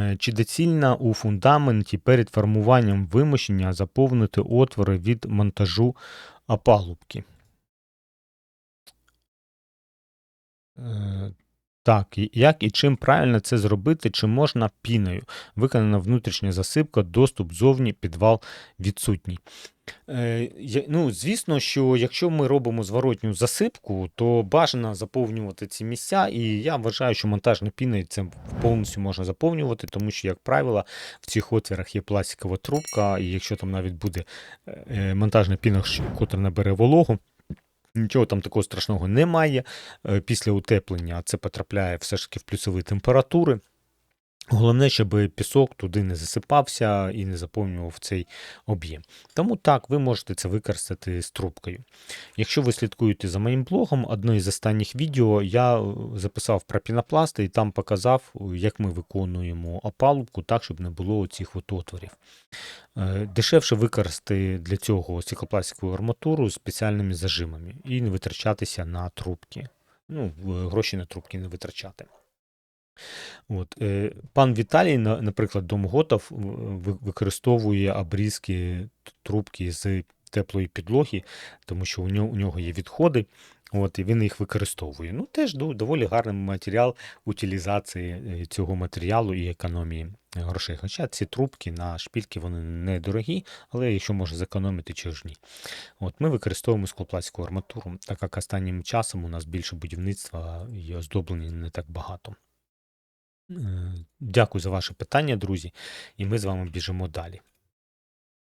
Е, Чи доцільно у фундаменті перед формуванням вимощення заповнити отвори від монтажу опалубки? Так, як і чим правильно це зробити, чи можна піною? Виконана внутрішня засипка, доступ зовні, підвал відсутній. Е, ну, звісно, що якщо ми робимо зворотню засипку, то бажано заповнювати ці місця, і я вважаю, що монтажна піна це повністю можна заповнювати, тому що, як правило, в цих отвірах є пластикова трубка, і якщо там навіть буде е, е, монтажна піна, котра набере вологу, Нічого там такого страшного немає. Е, Після утеплення це потрапляє все ж таки в плюсові температури. Головне, щоб пісок туди не засипався і не заповнював цей об'єм. Тому так, ви можете це використати з трубкою. Якщо ви слідкуєте за моїм блогом, одне із останніх відео я е, записав про пінопласти і там показав, е, як ми виконуємо опалубку так, щоб не було цих отворів. Е, Дешевше використати для цього стеклопластикову арматуру спеціальними зажимами і не витрачатися на трубки. Ну, гроші на трубки не витрачати. От, е, пан Віталій, наприклад, Домготов використовує обрізки трубки з теплої підлоги, тому що у нього, у нього є відходи, от, і він їх використовує. Ну, теж доволі гарний матеріал утилізації е, цього матеріалу і економії е, грошей. Хоча ці трубки на шпільки вони недорогі, але якщо можна зекономити, чи ж ні. От, ми використовуємо склопластикову арматуру, так як останнім часом у нас більше будівництва і оздоблення не так багато. Е, Дякую за ваше питання, друзі, і ми з вами біжимо далі.